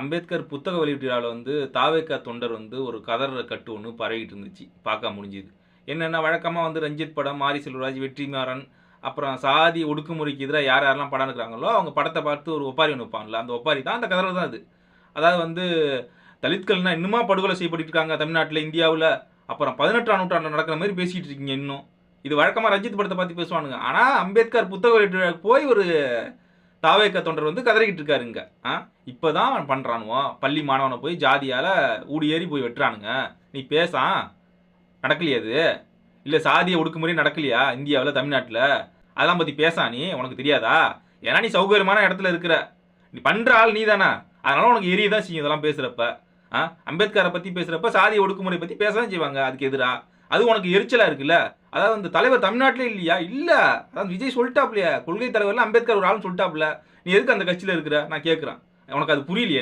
அம்பேத்கர் புத்தக வெளியீட்டு விழாவில் வந்து தாவேக்கா தொண்டர் வந்து ஒரு கதற கட்டு ஒன்று பரவிட்டு இருந்துச்சு பார்க்க முடிஞ்சுது. என்னென்ன வழக்கமாக வந்து ரஞ்சித் படம் மாரி செல்வராஜ் வெற்றிமாறன் அப்புறம் சாதி ஒடுக்குமுறைக்கு எதிராக யார் யாரெல்லாம் படம் எடுக்கிறாங்களோ அவங்க படத்தை பார்த்து ஒரு ஒப்பாரி ஒன்று வைப்பாங்கல்ல அந்த ஒப்பாரி தான் அந்த கதரை தான் அது. அதாவது வந்து தலித்கள்னால் இன்னுமா படுகொலை செய்யப்பட்டு இருக்காங்க தமிழ்நாட்டில் இந்தியாவில். அப்புறம் பதினெட்டாம் நூற்றாண்டு நடக்கிற மாதிரி பேசிக்கிட்டு இருக்கீங்க இன்னும். இது வழக்கமாக ரஞ்சித் படத்தை பற்றி பேசுவானுங்க. ஆனால் அம்பேத்கர் புத்தக வெளியீட்டு போய் ஒரு தாவேக்க தொண்டர் வந்து கதறிக்கிட்டு இருக்காருங்க. ஆ? இப்போதான் அவன் பண்ணுறானுவோ பள்ளி மாணவனை போய் ஜாதியால் ஊடி ஏறி போய் வெட்டுறானுங்க. நீ பேசான் நடக்கலையா அது இல்லை சாதிய ஒடுக்குமுறை நடக்கலையா இந்தியாவில் தமிழ்நாட்டில்? அதெல்லாம் பற்றி பேசா நீ? உனக்கு தெரியாதா? ஏன்னா நீ சௌகரியமான இடத்துல இருக்கிற. நீ பண்ணுற ஆள் நீ தானே அதனால உனக்கு எரிய தான் செய்யும் இதெல்லாம் பேசுகிறப்ப ஆ? அம்பேத்கரை பற்றி பேசுகிறப்ப சாதிய ஒடுக்குமுறை பற்றி பேச தான் செய்வாங்க. அதுக்கு எதிராக அது உனக்கு எரிச்சலாக இருக்குல்ல? அதாவது அந்த தலைவர் தமிழ்நாட்டிலே இல்லையா? இல்லை. அதாவது விஜய் சொல்லிட்டாப்லையா. கொள்கை தலைவரில் அம்பேத்கர் ஒரு ஆளும் சொல்லிட்டாப்ல. நீ எதுக்கு அந்த கட்சியில் இருக்கிற? நான் கேட்குறேன் உனக்கு அது புரியலையே.